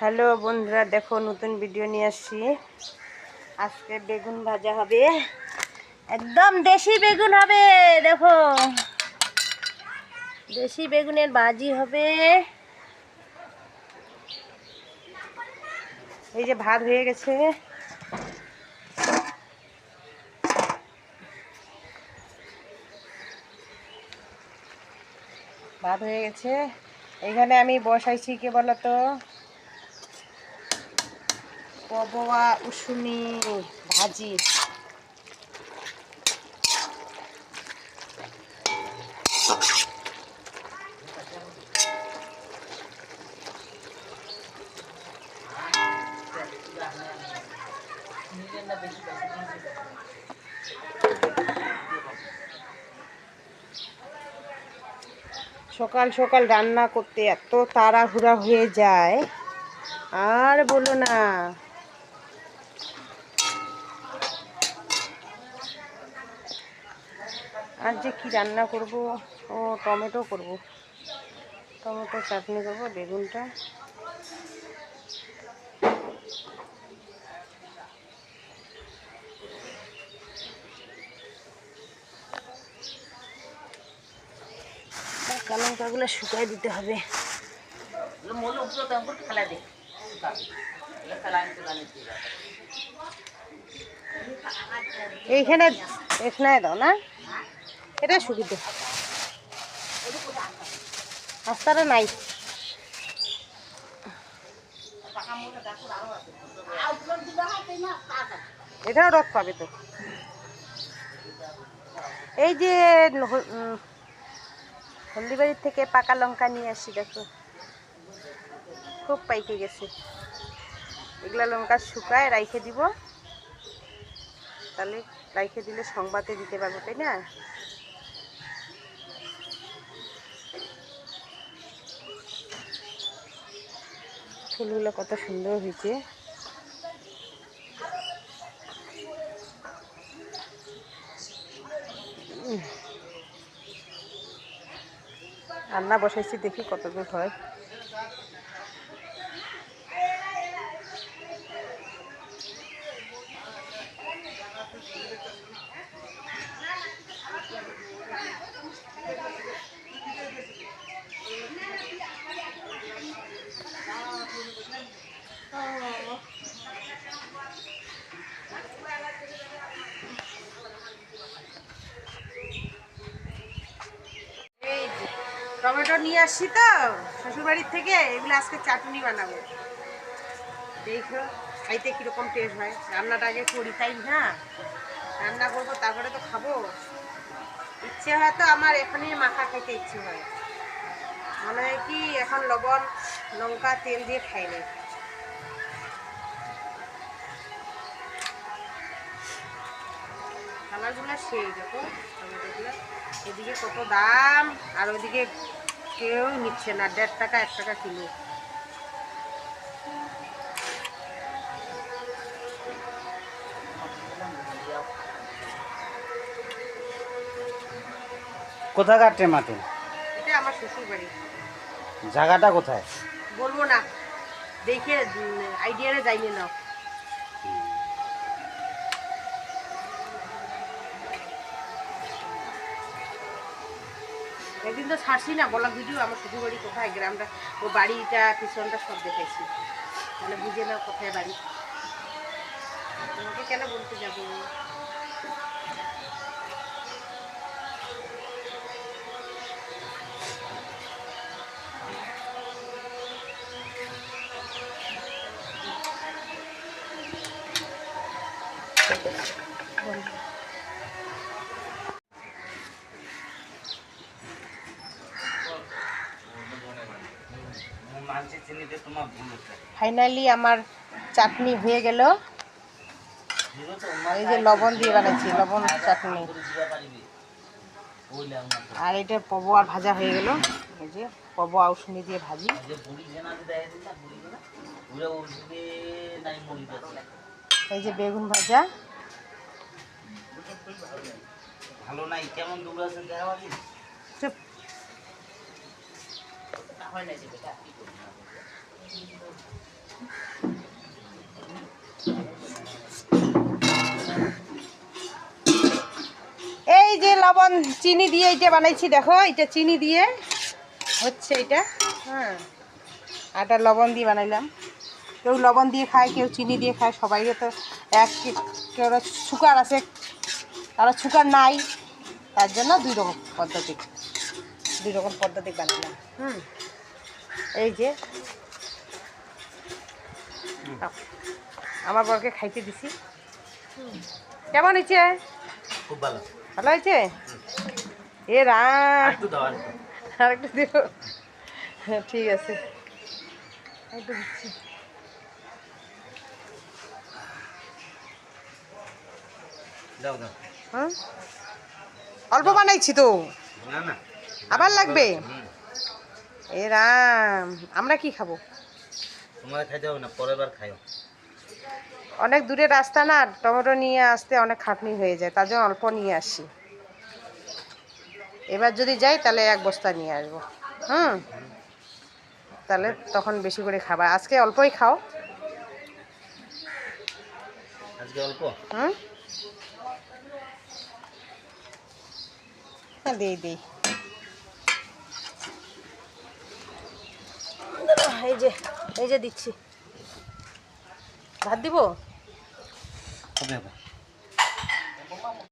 Hello বন্ধুরা, দেখো নতুন ভিডিও নিয়ে আসছি। আজকে বেগুন ভাজা হবে। একদম দেশি বেগুন হবে, দেখো। দেশি বেগুনের ভাজি হবে। এই যে ভাত হয়ে গেছে। ভাত হয়ে গেছে। এখানে আমি বসাইছি কে বলতো? পবয়া উসুনি ভাজি। সকাল সকাল রান্না করতে এত তাড়াহুড়া হয়ে যায়। আর বলো না। আর যে কি রান্না করব, ও টমেটো করব। টমেটো চাটনি করব, বেগুনটা। কাঁচা লঙ্কাগুলো শুকাই দিতে হবে। এইখানে এখানে দাও না? এটা দে রাস্তাটা নাই। এটাও রস পাবে তো। এই যে হলদিবাড়ির থেকে পাকা লঙ্কা নিয়ে আসি, দেখো। খুব পাইকে গেছে। এগুলা লঙ্কা শুকায়, রাইখে দিব। তাহলে রাইখে দিলে সংবাদে দিতে পারব, তাই না? ফুলগুলো কত সুন্দর হয়েছে। রান্না বসাইছি দেখি কতদূর হয় এই যে, টমেটো নিয়ে আসছি তো, শ্বশুরবাড়ির থেকে এগুলো আজকে চাটনি বানাবো। দেখো, খাইতে কীরকম টেস্ট হয়। রান্নাটা আগে করি, তাই না? রান্না করব, তারপরে তো খাব। ইচ্ছে হয় তো আমার এখানে মাখা খাইতে ইচ্ছে হয়। মনে হয় কি, এখন লবণ, লঙ্কা, তেল দিয়ে খাই না কালারগুলো সেই দেখো। এদিকে কত দাম আর ওইদিকে কেউ নিচ্ছে না দেড় টাকা এক টাকা কিলো। কোথাকার টেমাটো? এটা আমার শ্বশুর বাড়ি জায়গাটা কোথায়? বলব না দেখে আইডিয়ারে যাইনি নাও। একদিন তো ছাড়ছি না বলা ভিডিও আমার শ্বশুর বাড়ি কোথায়? গ্রামটা, ও বাড়িটা, পিছনটা সব দেখাইছি। মানে বুঝে নাও, কোথায় বাড়ি? তোমাকে কেন বলতে যাব? মানছি চিনিতে তোমার ভুল হচ্ছে ফাইনালি আমার চাটনি হয়ে গেল। এই যে লবণ দিয়ে বানাইছি লবণ চাটনি। আর এটা পবো আর ভাজা হয়ে গেল। এই যে পবো আউশনি দিয়ে ভাজি। এই যে বেগুন ভাজা। ভালো নাই কেমন দূর আছেন দেখা হয় না এই যে লবণ চিনি দিয়ে এটা বানাইছি, দেখো এটা চিনি দিয়ে হচ্ছে এটা হ্যাঁ। আটা লবণ দিয়ে বানাইলাম। কেউ লবণ দিয়ে খায়, কেউ চিনি দিয়ে খায়, সবাই তো এক কেউ সুকার আছে তারা সুকার নাই, তার জন্য দুই রকম পদ্ধতি, দুই রকম পদ্ধতি বানাইলাম হুম। এই যে। আমার বরকে খাইতে দিছি। কেমন হয়েছে? খুব ভালো। ভালো হয়েছে? এ রাম একটু দিব হ্যাঁ ঠিক আছে। একটু দিচ্ছি। হুম অল্প বানাইছি তো। আবার লাগবে। এ রাম আমরা কি খাব? তোমার খাইতে হবে না পরের বার খাইও। অনেক দূরে রাস্তা না টমেটো নিয়ে আসতে অনেক খাটনি হয়ে যায় তার জন্য অল্প নিয়ে আসি। এবার যদি যাই তাহলে এক বস্তা নিয়ে আসব। হুম? তাহলে তখন বেশি করে খাবার আজকে অল্পই খাও। আজকে অল্প? হুম? হ্যাঁ দিই দিই। এই যে এই যে দিচ্ছি। ভাত দিব? হবে